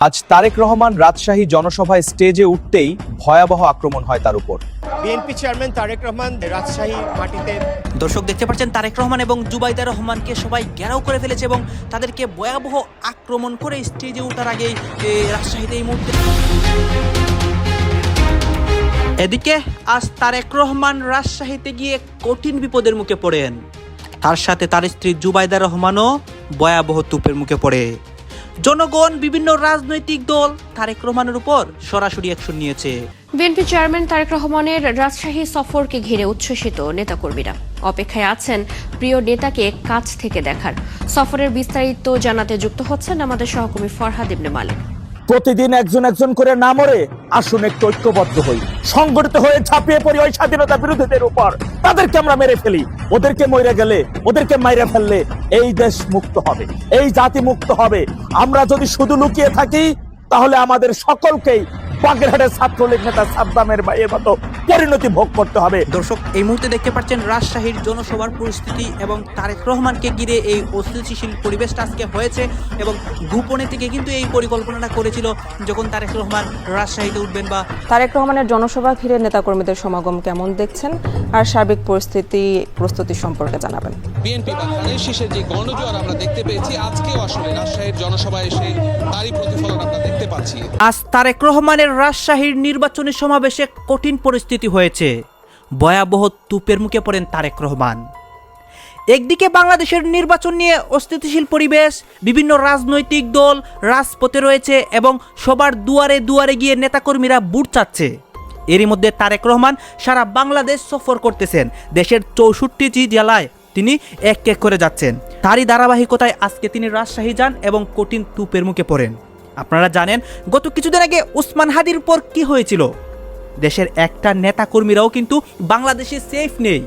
আজ তারেক রহমান রাজশাহী জনসভায় স্টেজে উঠতেই ভয়াবহ আক্রমণ হয় তার উপর। বিএনপি চেয়ারম্যান তারেক রহমান রাজশাহী মাটিতে দর্শক দেখতে পাচ্ছেন তারেক রহমান এবং জুবাইদা রহমানকে সবাই ঘেরাও করে ফেলেছে এবং তাদেরকে ভয়াবহ আক্রমণ করে স্টেজে ওঠার আগেই এ, রাজশাহীতে এই মুহূর্তে এদিকে আজ তারেক রহমান রাজশাহীতে গিয়ে কঠিন বিপদের মুখে পড়েন। তার সাথে তার স্ত্রী জুবাইদা রহমানও ভয়াবহ তুপের মুখে পড়ে। জনগণ বিভিন্ন রাজনৈতিক দল তারেক রহমানের উপর সরাসরি অ্যাকশন নিয়েছে। বিএনপি চেয়ারম্যান তারেক রহমানের রাজশাহী সফরকে ঘিরে উচ্ছ্বসিত নেতাকর্মীরা। অপেক্ষায় আছেন প্রিয় নেতাকে কাছ থেকে দেখার। সফরের বিস্তারিত জানাতে যুক্ত হচ্ছেন আমাদের সহকর্মী ফরহাদ ইবনে মালিক। প্রতিদিন একজন একজন করে না মরে আসুন একটু ঐক্যবদ্ধ হই। সংগঠিত হয়ে ঝাঁপিয়ে পড়ি ওই স্বাধীনতা বিরোধীদের উপর। তাদেরকে আমরা মেরে ফেলি। ওদেরকে মরে গেলে, ওদেরকে মাইরে ফেললে এই দেশ মুক্ত হবে, এই জাতি মুক্ত হবে। আমরা যদি শুধু লুকিয়ে থাকি, তাহলে আমাদের সকলকেই বাগেরহাটের ছাত্রলীগ নেতা সাদ্দামের ভাইয়ের মতো পরিণতি ভোগ করতে হবে। দর্শক এই মুহূর্তে দেখতে পাচ্ছেন রাজশাহীর জনসভার পরিস্থিতি এবং তারেক রহমানকে ঘিরে এই অস্থিতিশীল পরিবেশটা আজকে হয়েছে এবং গোপনে থেকে কিন্তু এই পরিকল্পনাটা করেছিল যখন তারেক রহমান রাজশাহীতে উঠবেন বা তারেক রহমানের জনসভা ঘিরে নেতাকর্মীদের সমাগম কেমন দেখছেন? আর সার্বিক পরিস্থিতি প্রস্তুতি সম্পর্কে জানাবেন। বিএনপি বা ধানের শীষের যে গণজোয়ার আমরা দেখতে পেয়েছি আজকেও আসলে রাজশাহীর জনসভায় এসে তারই প্রতিফলন আমরা দেখতে পাচ্ছি। আজ তারেক রহমানের রাজশাহীর নির্বাচনী সমাবেশে কঠিন পরিস্থিতি হয়েছে। ভয়াবহ তুপের মুখে পড়েন তারেক রহমান। একদিকে বাংলাদেশের নির্বাচন নিয়ে অস্থিতিশীল পরিবেশ, বিভিন্ন রাজনৈতিক দল রাজপথে রয়েছে এবং সবার দুয়ারে দুয়ারে গিয়ে নেতাকর্মীরা বুট চাচ্ছে। এরই মধ্যে তারেক রহমান সারা বাংলাদেশ সফর করতেছেন। দেশের চৌষট্টিটি জেলায় তিনি এক এক করে যাচ্ছেন। তারই ধারাবাহিকতায় আজকে তিনি রাজশাহী যান এবং কঠিন তুপের মুখে পড়েন। আপনারা জানেন, গত কিছুদিন আগে উসমান হাদির উপর কি হয়েছিল? দেশের একটা নেতা কর্মীরাও কিন্তু বাংলাদেশে সেফ নেই।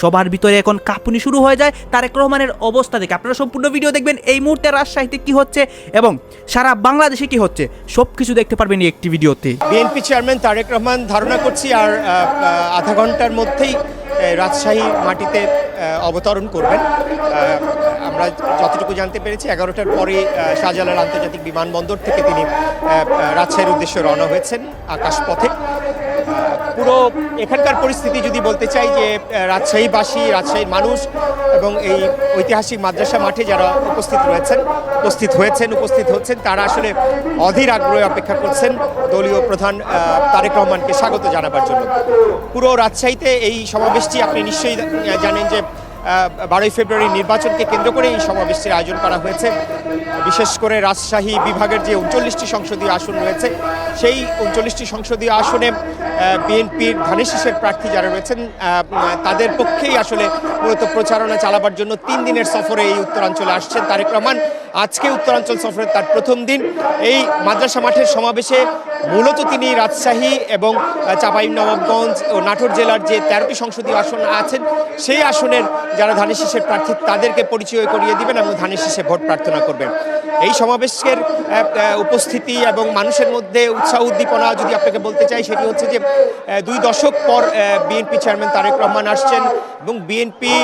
সবার ভিতরে এখন কাঁপুনি শুরু হয়ে যায় তারেক রহমানের অবস্থা দেখে। আপনারা সম্পূর্ণ ভিডিও দেখবেন এই মুহূর্তে রাজশাহীতে কি হচ্ছে এবং সারা বাংলাদেশে কি হচ্ছে। সব কিছু দেখতে পারবেন এই একটি ভিডিওতে বিএনপি চেয়ারম্যান তারেক রহমান ধারণা করছি আর আধা ঘণ্টার মধ্যেই রাজশাহী মাটিতে অবতরণ করবেন। যতটুকু জানতে পেরেছি, এগারোটার পরে শাহজালাল আন্তর্জাতিক বিমানবন্দর থেকে তিনি রাজশাহীর উদ্দেশ্যে রওনা হয়েছেন আকাশপথে। পুরো এখানকার পরিস্থিতি যদি বলতে চাই যে রাজশাহীবাসী, রাজশাহীর মানুষ এবং এই ঐতিহাসিক মাদ্রাসা মাঠে যারা উপস্থিত রয়েছেন, উপস্থিত হয়েছেন, উপস্থিত হচ্ছেন, তারা আসলে অধীর আগ্রহে অপেক্ষা করছেন দলীয় প্রধান তারেক রহমানকে স্বাগত জানাবার জন্য। পুরো রাজশাহীতে এই সমাবেশটি আপনি নিশ্চয়ই জানেন যে বারোই ফেব্রুয়ারি নির্বাচনকে কেন্দ্র করে এই সমাবেশটির আয়োজন করা হয়েছে। বিশেষ করে রাজশাহী বিভাগের যে উনচল্লিশটি সংসদীয় আসন রয়েছে, সেই উনচল্লিশটি সংসদীয় আসনে বিএনপির ধানের শীষের প্রার্থী যারা রয়েছেন তাদের পক্ষেই আসলে মূলত প্রচারণা চালাবার জন্য তিন দিনের সফরে এই উত্তরাঞ্চলে আসছেন তারেক রহমান। আজকে উত্তরাঞ্চল সফরের তার প্রথম দিন। এই মাদ্রাসা মাঠের সমাবেশে মূলত তিনি রাজশাহী এবং চাপাই নবাবগঞ্জ ও নাটোর জেলার যে তেরোটি সংসদীয় আসন আছেন, সেই আসনের যারা ধানের শীষের প্রার্থী, তাদেরকে পরিচয় করিয়ে দিবেন এবং ধানের শীষে ভোট প্রার্থনা করবেন। এই সমাবেশের উপস্থিতি এবং মানুষের মধ্যে উৎসাহ উদ্দীপনা যদি আপনাকে বলতে চাই, সেটি হচ্ছে যে দুই দশক পর বিএনপি চেয়ারম্যান তারেক রহমান আসছেন এবং বিএনপি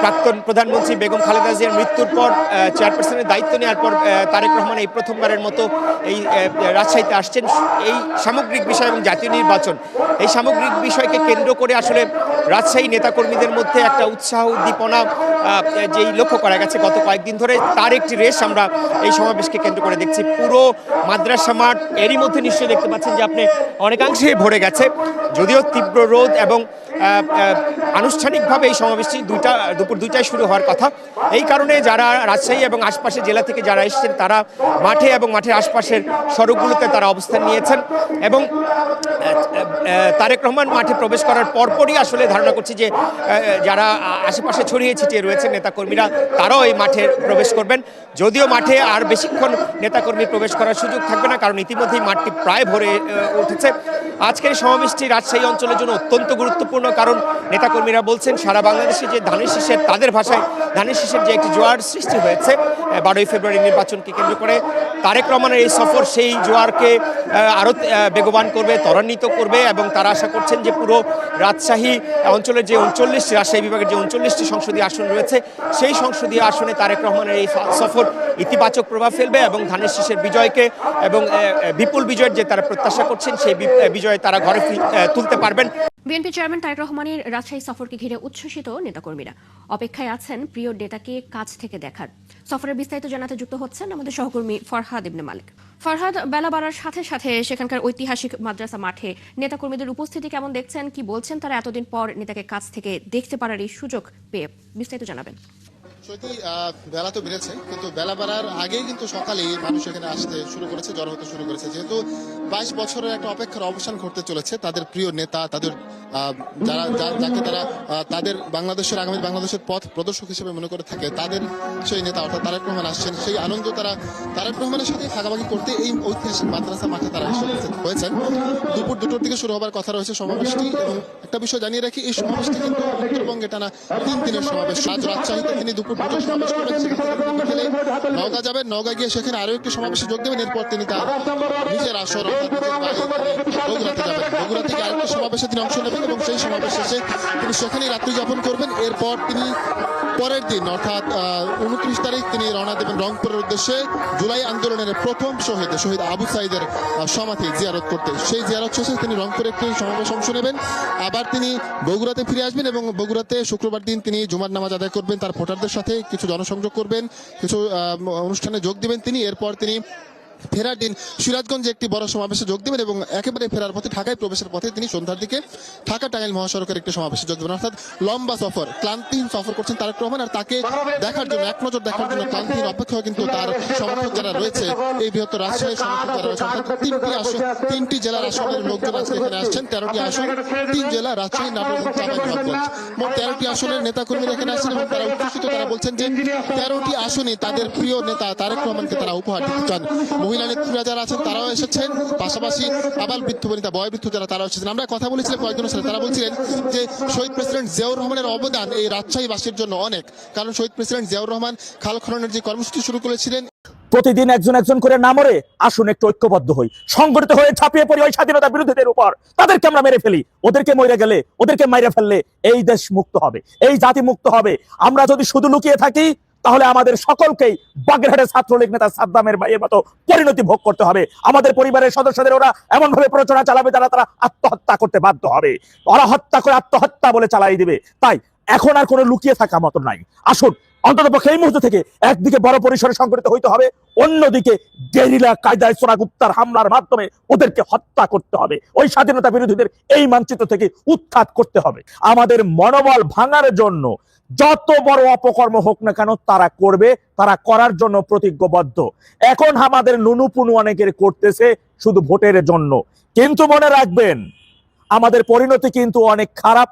প্রাক্তন প্রধানমন্ত্রী বেগম খালেদা জিয়ার মৃত্যুর পর চেয়ারপারসনের দায়িত্ব নেওয়ার পর তারেক রহমান এই প্রথমবারের মতো এই রাজশাহীতে আসছেন। এই সামগ্রিক বিষয় এবং জাতীয় নির্বাচন, এই সামগ্রিক বিষয়কে কেন্দ্র করে আসলে রাজশাহী নেতাকর্মীদের মধ্যে একটা উৎসাহ উদ্দীপনা যেই লক্ষ্য করা গেছে গত কয়েকদিন ধরে, তার একটি রেশ আমরা এই সমাবেশকে কেন্দ্র করে দেখছি। পুরো মাদ্রাসা মাঠ এরই মধ্যে নিশ্চয়ই দেখতে পাচ্ছেন যে আপনি অনেকাংশেই ভরে গেছে। যদিও তীব্র রোদ এবং আনুষ্ঠানিকভাবে এই সমাবেশটি দুইটা, দুপুর দুইটায় শুরু হওয়ার কথা। এই কারণে যারা রাজশাহী এবং আশপাশের জেলা থেকে যারা এসেছেন, তারা মাঠে এবং মাঠের আশপাশের সড়কগুলোতে তারা অবস্থান নিয়েছেন এবং তারেক রহমান মাঠে প্রবেশ করার পরপরই আসলে ধারণা করছি যে যারা আশেপাশে ছড়িয়ে ছিটিয়ে রয়েছেন নেতাকর্মীরা, তারাও এই মাঠে প্রবেশ করবেন। যদিও মাঠে আর বেশিক্ষণ নেতাকর্মী প্রবেশ করার সুযোগ থাকবে না, কারণ ইতিমধ্যেই মাঠটি প্রায় ভরে উঠেছে। আজকের সমাবেশটি রাজশাহী অঞ্চলের জন্য অত্যন্ত গুরুত্বপূর্ণ, কারণ নেতাকর্মীরা বলছেন, সারা বাংলাদেশে যে ধানের শীষের, তাদের ভাষায় ধানের শীষের যে একটি জোয়ার সৃষ্টি হয়েছে বারোই ফেব্রুয়ারি নির্বাচনকে কেন্দ্র করে, তারেক রহমানের এই সফর সেই জোয়ারকে আরও বেগবান করবে, ত্বরান্বিত করবে এবং তারা আশা করছেন যে পুরো রাজশাহী অঞ্চলের যে উনচল্লিশটি, রাজশাহী বিভাগের যে উনচল্লিশটি সংসদীয় আসন রয়েছে, সেই সংসদীয় আসনে তারেক রহমানের এই সফর ইতিবাচক প্রভাব ফেলবে এবং ধানের শীষের বিজয়কে এবং বিপুল বিজয়ের যে তারা প্রত্যাশা করছেন, সেই বিজয়ে তারা ঘরে তুলতে পারবেন। বিএনপি চেয়ারম্যান তারেক রহমানের রাজশাহী সফরকে ঘিরে উচ্ছ্বসিত নেতাকর্মীরা। অপেক্ষায় আছেন প্রিয় নেতাকে কাছ থেকে দেখার। সফরের বিস্তারিত জানাতে যুক্ত হচ্ছেন আমাদের সহকর্মী ফরহাদ ইবনে মালিক। ফরহাদ, বেলা বাড়ার সাথে সাথে সেখানকার ঐতিহাসিক মাদ্রাসা মাঠে নেতাকর্মীদের উপস্থিতি কেমন দেখছেন? কি বলছেন তারা এতদিন পর নেতাকে কাছ থেকে দেখতে পারার এই সুযোগ পেয়ে বিস্তারিত জানাবেন। সত্যি বেলা তো বেড়েছে, কিন্তু বেলা বাড়ার আগেই কিন্তু সকালেই মানুষ এখানে আসতে শুরু করেছে জড়ো হতে শুরু করেছে। যেহেতু বাইশ বছরের একটা অপেক্ষার অবসান ঘটতে চলেছে, তাদের প্রিয় নেতা, তাদের যারা যাকে তারা তাদের বাংলাদেশের, আগামী বাংলাদেশের পথ প্রদর্শক হিসেবে মনে করে থাকে, তাদের সেই নেতা অর্থাৎ তারেক রহমান আসছেন। সেই আনন্দ তারা, তারেক রহমানের সাথে ভাগাভাগি করতে এই ঐতিহাসিক মাদ্রাসা মাঠে তারা উপস্থিত হয়েছেন। দুপুর দুটোর দিকে শুরু হবার কথা রয়েছে সমাবেশটি এবং একটা বিষয় জানিয়ে রাখি, এই সমাবেশটি কিন্তু উত্তরবঙ্গে টানা তিন দিনের সমাবেশ। আজ রাজশাহীতে তিনি দুপুর নওগাঁ যাবেন নওগাঁ গিয়ে সেখানে আরও একটি সমাবেশে যোগ দেবেন এরপর তিনি তার নিজের আসর বগুড়াতে যাবেন। বগুড়া থেকে আরেকটি সমাবেশে তিনি অংশ নেবেন এবং সেই সমাবেশ শেষে তিনি সেখানেই রাত্রি যাপন করবেন। এরপর তিনি পরের দিন, অর্থাৎ উনত্রিশ তারিখ তিনি রওনা দেবেন রংপুরের উদ্দেশ্যে জুলাই আন্দোলনের প্রথম শহীদ শহীদ আবু সাইদের সমাধি জিয়ারত করতে। সেই জিয়ারত শেষে তিনি রংপুরে একটি সমাবেশ অংশ নেবেন। আবার তিনি বগুড়াতে ফিরে আসবেন এবং বগুড়াতে শুক্রবার দিন তিনি জুমার নামাজ আদায় করবেন। তার ভোটারদের সাথে কিছু জনসংযোগ করবেন, কিছু অনুষ্ঠানে যোগ দেবেন। তিনি এরপর তিনি ফেরার দিন সিরাজগঞ্জে একটি বড় সমাবেশে যোগ দেবেন এবং একেবারে ফেরার পথে, ঢাকায় প্রবেশের পথে তিনি সন্ধ্যার দিকে ঢাকা টাঙ্গাইল মহাসড়কের একটি সমাবেশে যোগ দেবেন। অর্থাৎ লম্বা সফর ক্লান্তিহীন সফর করছেন তারেক রহমান আর তাকে দেখার জন্য, এক নজর দেখার জন্য ক্লান্তিহীন অপেক্ষা কিন্তু তার সমর্থক যারা রয়েছে, এই বৃহত্তর রাজশাহীর সমর্থক যারা রয়েছে তিনটি আসন, তিনটি জেলার আসনের লোকজন আজকে এখানে আসছেন, তেরোটি আসন, তিন জেলা, রাজশাহী চাঁপাইনবাবগঞ্জ। মোট তেরোটি আসনের নেতাকর্মীরা এখানে আসছেন এবং তারা উচ্ছ্বসিত তারা বলছেন যে তেরোটি আসনে তাদের প্রিয় নেতা তারেক রহমানকে তারা উপহার দিতে চান। মহিলা নেত্রীরা যারা আছেন, তারাও এসেছেন। পাশাপাশি আবার বৃদ্ধ বনিতা বয়বৃদ্ধ যারা, তারাও এসেছেন। আমরা কথা বলেছিলাম কয়েকজনের সাথে তারা বলছিলেন যে শহীদ প্রেসিডেন্ট জিয়াউর রহমানের অবদান এই রাজশাহীবাসীর জন্য অনেক। কারণ শহীদ প্রেসিডেন্ট জিয়াউর রহমান খাল খননের যে কর্মসূচি শুরু করেছিলেন, প্রতিদিন একজন একজন করে না মরে আসুন একটু ঐক্যবদ্ধ হই। সংগঠিত হয়ে ছাপিয়ে পড়ি ওই স্বাধীনতা বিরোধীদের উপর। তাদেরকে আমরা মেরে ফেলি। ওদেরকে মরে গেলে, ওদেরকে মাইরে ফেললে এই দেশ মুক্ত হবে, এই জাতি মুক্ত হবে। আমরা যদি শুধু লুকিয়ে থাকি তাহলে আমাদের সকলকেই বাগেরহাটের ছাত্রলীগ নেতা সাদ্দামের ভাইয়ের মতো পরিণতি ভোগ করতে হবে। আমাদের পরিবারের সদস্যদের ওরা এমন ভাবে প্রচারণা চালাবে যারা তারা আত্মহত্যা করতে বাধ্য হবে। ওরা হত্যা করে আত্মহত্যা বলে চালাই দিবে। তাই এখন আর কোনো লুকিয়ে থাকা মতো নাই। আসুন অন্তত পক্ষে এই মুহূর্ত থেকে একদিকে বড় পরিসরে সংগঠিত হইতে হবে, অন্যদিকে গেরিলা কায়দায় সোনাগুপ্তার হামলার মাধ্যমে ওদেরকে হত্যা করতে হবে। ওই স্বাধীনতা বিরোধীদের এই মানচিত্র থেকে উৎখাত করতে হবে। আমাদের মনোবল ভাঙার জন্য যত বড় অপকর্ম হোক না কেন তারা করবে, তারা করার জন্য প্রতিজ্ঞবদ্ধ। এখন আমাদের নুনুপুনু অনেকের করতেছে শুধু ভোটের জন্য। কিন্তু মনে রাখবেন, আমাদের পরিণতি কিন্তু অনেক খারাপ,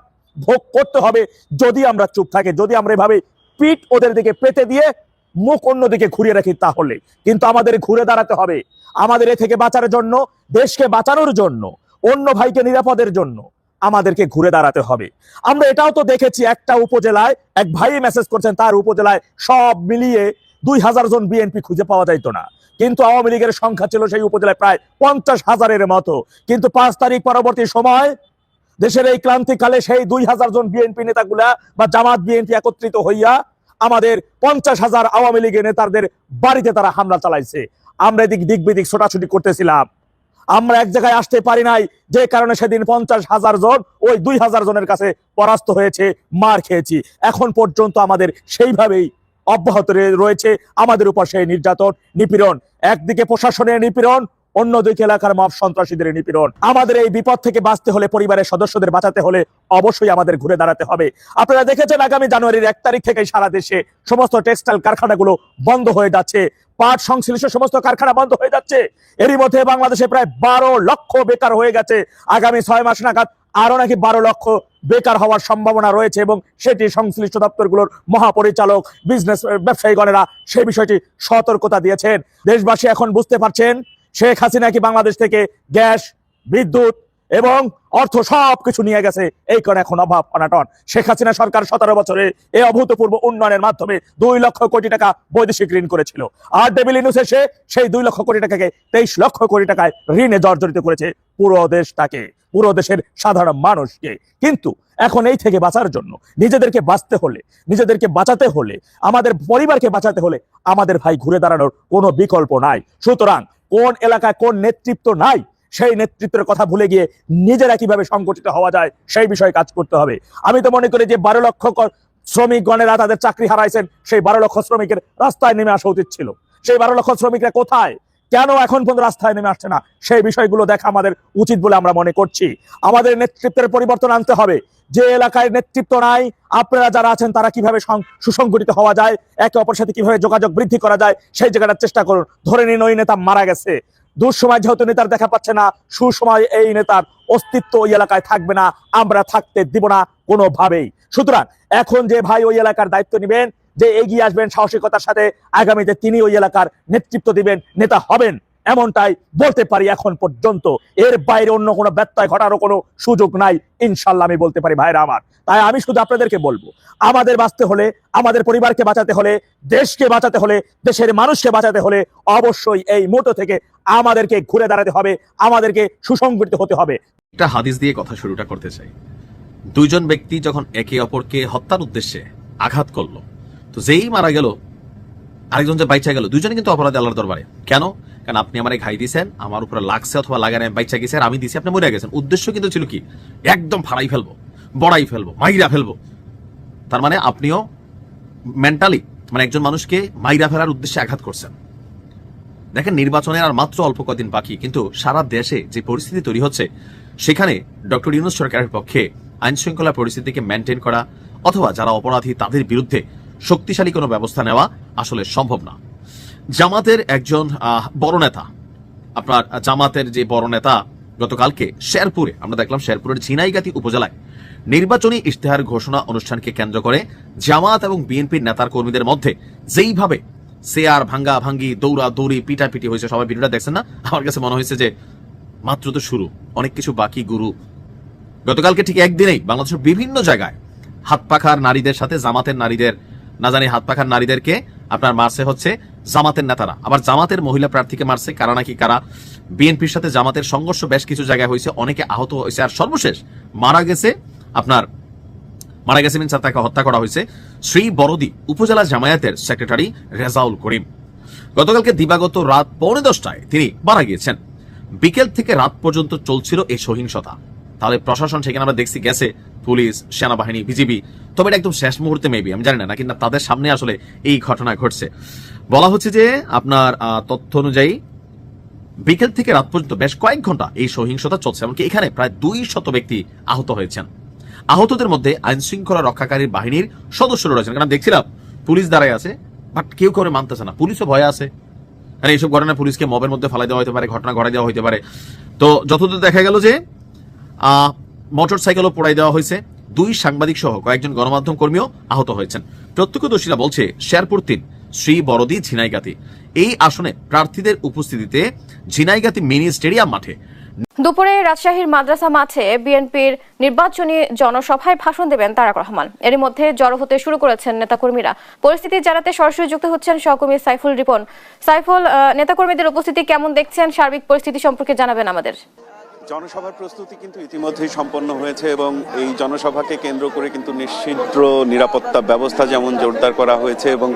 ভোগ করতে হবে যদি আমরা চুপ থাকি, যদি আমরা এভাবে পিঠ ওদের দিকে পেতে দিয়ে মুখ অন্যদিকে ঘুরিয়ে রাখি তাহলে। কিন্তু আমাদের ঘুরে দাঁড়াতে হবে। আমাদের এ থেকে বাঁচার জন্য, দেশকে বাঁচানোর জন্য, অন্য ভাইকে নিরাপদের জন্য। আমাদেরকে ঘুরে দাঁড়াতে হবে। আমরা এটাও তো দেখেছি একটা উপজেলায় এক ভাই মেসেজ করছেন, তার উপজেলায় সব মিলিয়ে দুই হাজার জন বিএনপি খুঁজে পাওয়া যাইতো না। কিন্তু আওয়ামী লীগের সংখ্যা ছিল সেই উপজেলায় প্রায় পঞ্চাশ হাজারের মতো। কিন্তু পাঁচ তারিখ পরবর্তী সময় দেশের এই ক্রান্তিকালে সেই দুই হাজার জন বিএনপি নেতাগুলা বা জামাত বিএনপি একত্রিত হইয়া আমাদের পঞ্চাশ হাজার আওয়ামী লীগের নেতাদের বাড়িতে তারা হামলা চালাইছে। আমরা এদিক দিক বিদিক ছোটাছুটি করতেছিলাম। আমরা এক জায়গায় আসতে পারি নাই। যে কারণে সেদিন পঞ্চাশ হাজার জন, ওই দুই হাজার জনের কাছে পরাস্ত হয়েছে, মার খেয়েছি। এখন পর্যন্ত আমাদের সেইভাবেই অব্যাহত রয়েছে আমাদের উপর সেই নির্যাতন, নিপীড়ন। একদিকে প্রশাসনের নিপীড়ন অন্যদিকে এলাকার মব সন্ত্রাসীদের নিপীড়ন। আমাদের এই বিপদ থেকে বাঁচতে হলে, পরিবারের সদস্যদের বাঁচাতে হলে অবশ্যই আমাদের ঘুরে দাঁড়াতে হবে। আপনারা দেখেছেন আগামী জানুয়ারির এক তারিখ থেকে সারা দেশে সমস্ত টেক্সটাইল কারখানাগুলো বন্ধ হয়ে যাচ্ছে। পাট সংশ্লিষ্ট সমস্ত কারখানা বন্ধ হয়ে যাচ্ছে। এরই মধ্যে বাংলাদেশে প্রায় বারো লক্ষ বেকার হয়ে গেছে। আগামী ছয় মাস নাগাদ আরও নাকি বারো লক্ষ বেকার হওয়ার সম্ভাবনা রয়েছে এবং সেটি সংশ্লিষ্ট দপ্তরগুলোর মহাপরিচালক, বিজনেস ব্যবসায়ীগণেরা সেই বিষয়টি সতর্কতা দিয়েছেন। দেশবাসী এখন বুঝতে পারছেন শেখ হাসিনা কি বাংলাদেশ থেকে গ্যাস, বিদ্যুৎ এবং অর্থ সব কিছু নিয়ে গেছে? এই কারণে এখন অভাব, অনাটন। শেখ হাসিনা সরকার সতেরো বছরে এই অভূতপূর্ব উন্নয়নের মাধ্যমে দুই লক্ষ কোটি টাকা বৈদেশিক ঋণ করেছিল। আর ডেবিল ইনুস এসে সেই দুই লক্ষ কোটি টাকাকে তেইশ লক্ষ কোটি টাকায় ঋণে জর্জরিত করেছে পুরো দেশটাকে, পুরো দেশের সাধারণ মানুষকে। কিন্তু এখন এই থেকে বাঁচার জন্য নিজেদেরকে বাঁচতে হলে, নিজেদেরকে বাঁচাতে হলে, আমাদের পরিবারকে বাঁচাতে হলে আমাদের ভাই ঘুরে দাঁড়ানোর কোনো বিকল্প নাই। সুতরাং কোন এলাকায় কোন নেতৃত্ব নাই, সেই নেতৃত্বের কথা ভুলে গিয়ে নিজেরা কীভাবে সংগঠিত হওয়া যায়, সেই বিষয়ে কাজ করতে হবে। আমি তো মনে করি যে বারো লক্ষ শ্রমিকগণেরা তাদের চাকরি হারাইছেন, সেই বারো লক্ষ শ্রমিকের রাস্তায় নেমে আসা উচিত ছিল। সেই বারো লক্ষ শ্রমিকরা কোথায়? কেন এখন পর্যন্ত রাস্তায় নেমে আসছে না? সেই বিষয়গুলো দেখা আমাদের উচিত বলে আমরা মনে করছি। আমাদের নেতৃত্বের পরিবর্তন আনতে হবে। যে এলাকায় নেতৃত্ব নাই, আপনারা যারা আছেন তারা কীভাবে সুসংগঠিত হওয়া যায়, একে অপরের সাথে কীভাবে যোগাযোগ বৃদ্ধি করা যায়, সেই জায়গাটার চেষ্টা করুন। ধরে নিন ওই নেতা মারা গেছে। দুঃসময় যেহেতু নেতার দেখা পাচ্ছে না, সুসময় এই নেতার অস্তিত্ব ওই এলাকায় থাকবে না। আমরা থাকতে দিব না কোনোভাবেই। সুতরাং এখন যে ভাই ওই এলাকার দায়িত্ব নেবেন যে এগিয়ে আসবেন সাহসিকতার সাথে, আগামীতে তিনি ওই এলাকার নেতৃত্ব দিবেন, নেতা হবেন, এমনটাই বলতে পারি এখন পর্যন্ত। এর বাইরে অন্য কোনো ব্যত্যয় ঘটারও কোনো সুযোগ নাই, ইনশাল্লাহ আমি বলতে পারি ভাইরা আমার। তাই আমি শুধু আপনাদেরকে বলব, আমাদের বাঁচতে হলে, আমাদের পরিবারকে বাঁচাতে হলে, দেশকে বাঁচাতে হলে, দেশের মানুষকে বাঁচাতে হলে অবশ্যই এই মোটো থেকে আমাদেরকে ঘুরে দাঁড়াতে হবে, আমাদেরকে সুসংগঠিত হতে হবে। একটা হাদিস দিয়ে কথা শুরুটা করতে চাই। দুইজন ব্যক্তি যখন একে অপরকে হত্যার উদ্দেশ্যে আঘাত করল তো যেই মারা গেল, আরেকজন যে বাইচা গেল, দুইজনে কিন্তু অপরাধী আল্লাহর দরবারে। কেন? কারণ আপনি আমারে ঘাই দিয়েছেন আমার উপরে লাগছে অথবা লাগানে আমি বাইচা গেছে আর আমি দিছি, আপনি মরে গেছেন। উদ্দেশ্য কিন্তু ছিল কি? একদম ফাড়াই ফেলব, বড়াই ফেলব, মাইরা ফেলব। তার মানে আপনিও মেন্টালি মানে একজন মানুষকে মাইরা ফেলার উদ্দেশ্যে আঘাত করছেন। দেখেন, নির্বাচনের আর মাত্র অল্প কদিন বাকি, কিন্তু সারা দেশে যে পরিস্থিতি তৈরি হচ্ছে, সেখানে ডক্টর ইউনুস সরকারের পক্ষে আইন শৃঙ্খলা পরিস্থিতিকে মেনটেন করা, অথবা যারা অপরাধী, তাদের বিরুদ্ধে শক্তিশালী কোনো ব্যবস্থা নেওয়া আসলে সম্ভব না। জামাতের একজন বড় নেতা, আপনার জামাতের যে বড় নেতা গতকালকে শেরপুরে, আমরা দেখলাম শেরপুরের ঝিনাইগাতি উপজেলায় নির্বাচনী ইশতেহার ঘোষণা অনুষ্ঠানকে কেন্দ্র করে জামাত এবং বিএনপির নেতার কর্মীদের মধ্যে যেইভাবে সেয়ার ভাঙ্গা ভাঙ্গি দৌড়া দৌড়ি পিটাপিটি হয়েছে, সবাই ভিডিওটা দেখছেন না? আমার কাছে মনে হয়েছে যে মাত্র তো শুরু, অনেক কিছু বাকি গুরু। গতকালকে ঠিক একদিনেই বাংলাদেশের বিভিন্ন জায়গায় হাত পাখার নারীদের সাথে, জামাতের নারীদের না জানি হাত পাখার নারীদেরকে আপনার মারছে হচ্ছে জামাতের নেতারা। আবার জামাতের মহিলা প্রার্থীকে মারছে কারা নাকি কারা? বিএনপির সাথে জামাতের সংঘর্ষ বেশ কিছু জায়গায় হয়েছে, অনেকে আহত হয়েছে। আর সর্বশেষ, মারা গেছে আপনার, মারা গেছে মিনস তাকে হত্যা করা হয়েছে শ্রী বড়দি উপজেলা জামায়াতের সেক্রেটারি রেজাউল করিম। গতকালকে দিবাগত রাত পৌনে দশটায় তিনি মারা গিয়েছেন। বিকেল থেকে রাত পর্যন্ত চলছিল এই সহিংসতা। তাহলে প্রশাসন সেখানে আমরা দেখছি গেছে পুলিশ, সেনাবাহিনী, বিজিবি। তবে এটা একদম শেষ মুহূর্তে মেবি আমি জানি না কিন্তু তাদের সামনে আসলে এই ঘটনা ঘটছে। বলা হচ্ছে যে আপনার তথ্য অনুযায়ী বিকেল থেকে রাত পর্যন্ত বেশ কয়েক ঘণ্টা এই সহিংসতা চলছে, এমনকি এখানে প্রায় দুই শত ব্যক্তি আহত হয়েছেন। আহতদের মধ্যে আইন শৃঙ্খলা রক্ষাকারী বাহিনীর সদস্যরা রয়েছেন। কারণ দেখছিলাম, পুলিশ দাঁড়ায় আছে, বাট কেউ করে মানতেছে না। পুলিশও ভয়ে আছে। কারণ এইসব ঘটনা পুলিশকে মবের মধ্যে ফেলাই দেওয়া হতে পারে, ঘটনা ঘটাই দেওয়া হতে পারে। তো যতদূর দেখা গেল যে মোটর সাইকেলও পোড়াই দেওয়া হয়েছে। দুই সাংবাদিক সহ কয়েকজন গণমাধ্যম কর্মীও আহত হয়েছেন। প্রত্যক্ষদর্শীরা বলছে, শেরপুর তিন, শ্রী বড়দি ঝিনাইগাতি। এই আসনে প্রার্থীদের উপস্থিতিতে ঝিনাইগাতি মিনি স্টেডিয়াম মাঠে। দুপুরে রাজশাহীর মাদ্রাসা মাঠে বিএনপির নির্বাচনী জনসভায় ভাষণ দেবেন তারাক রহমান। এর মধ্যে জড়ো হতে শুরু করেছেন নেতাকর্মীরা। পরিস্থিতি জানাতে সরাসরি যুক্ত হচ্ছেন সহকর্মী সাইফুল রিপন। সাইফুল নেতাকর্মীদের উপস্থিতি কেমন দেখছেন? সার্বিক পরিস্থিতি সম্পর্কে জানাবেন আমাদের। জনসভার প্রস্তুতি কিন্তু ইতিমধ্যেই সম্পন্ন হয়েছে এবং এই জনসভাকে কেন্দ্র করে কিন্তু নিশ্চিদ্র নিরাপত্তা ব্যবস্থা যেমন জোরদার করা হয়েছে এবং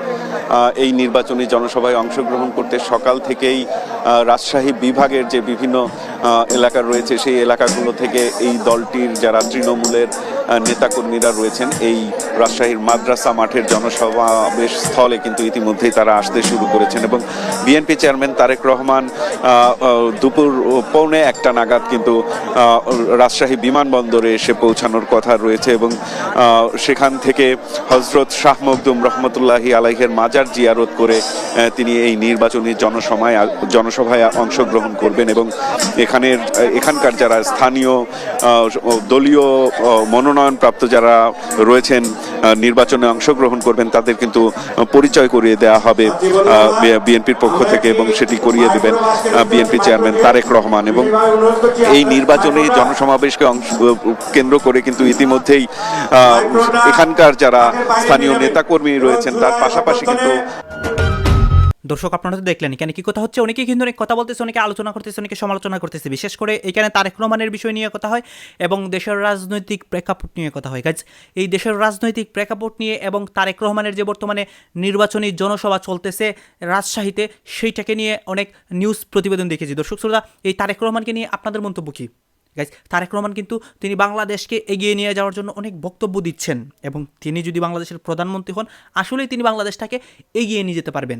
এই নির্বাচনী জনসভায় অংশগ্রহণ করতে সকাল থেকেই রাজশাহী বিভাগের যে বিভিন্ন এলাকা রয়েছে সেই এলাকাগুলো থেকে এই দলটির যারা তৃণমূলের নেতাকর্মীরা রয়েছেন এই রাজশাহীর মাদ্রাসা মাঠের জনসমাবেশ স্থলে কিন্তু ইতিমধ্যেই তারা আসতে শুরু করেছেন এবং বিএনপি চেয়ারম্যান তারেক রহমান দুপুর পৌনে একটা নাগাদ কিন্তু রাজশাহী বিমানবন্দরে এসে পৌঁছানোর কথা রয়েছে এবং সেখান থেকে হজরত শাহ মখদুম রহমতুল্লাহি আলাইহের মাজার জিয়ারত করে তিনি এই নির্বাচনী জনসভায় জনসভায় অংশগ্রহণ করবেন এবং এখানের এখানকার যারা স্থানীয় দলীয় আহ, মনোনয়নপ্রাপ্ত যারা রয়েছেন নির্বাচনে অংশগ্রহণ করবেন, তাদের কিন্তু পরিচয় করিয়ে দেওয়া হবে বিএনপির পক্ষ থেকে এবং সেটি করিয়ে দেবেন বিএনপি চেয়ারম্যান তারেক রহমান এবং এই নির্বাচনে জনসমাবেশকে অংশ কেন্দ্র করে কিন্তু ইতিমধ্যেই এখানকার যারা স্থানীয় নেতাকর্মী রয়েছেন, তার পাশাপাশি কিন্তু দর্শক আপনারা তো দেখলেন এখানে কি কথা হচ্ছে? অনেকেই কিন্তু অনেক কথা বলতেছে, অনেকে আলোচনা করতেছে, অনেকে সমালোচনা করতেছে। বিশেষ করে এখানে তারেক রহমানের বিষয় নিয়ে কথা হয় এবং দেশের রাজনৈতিক প্রেক্ষাপট নিয়ে কথা হয়। গাইজ এই দেশের রাজনৈতিক প্রেক্ষাপট নিয়ে এবং তারেক রহমানের যে বর্তমানে নির্বাচনী জনসভা চলতেছে রাজশাহীতে, সেইটাকে নিয়ে অনেক নিউজ প্রতিবেদন দেখেছি। দর্শক শ্রোতা, এই তারেক রহমানকে নিয়ে আপনাদের মন্তব্য কী? গাইজ তারেক রহমান কিন্তু তিনি বাংলাদেশকে এগিয়ে নিয়ে যাওয়ার জন্য অনেক বক্তব্য দিচ্ছেন এবং তিনি যদি বাংলাদেশের প্রধানমন্ত্রী হন, আসলেই তিনি বাংলাদেশটাকে এগিয়ে নিয়ে যেতে পারবেন।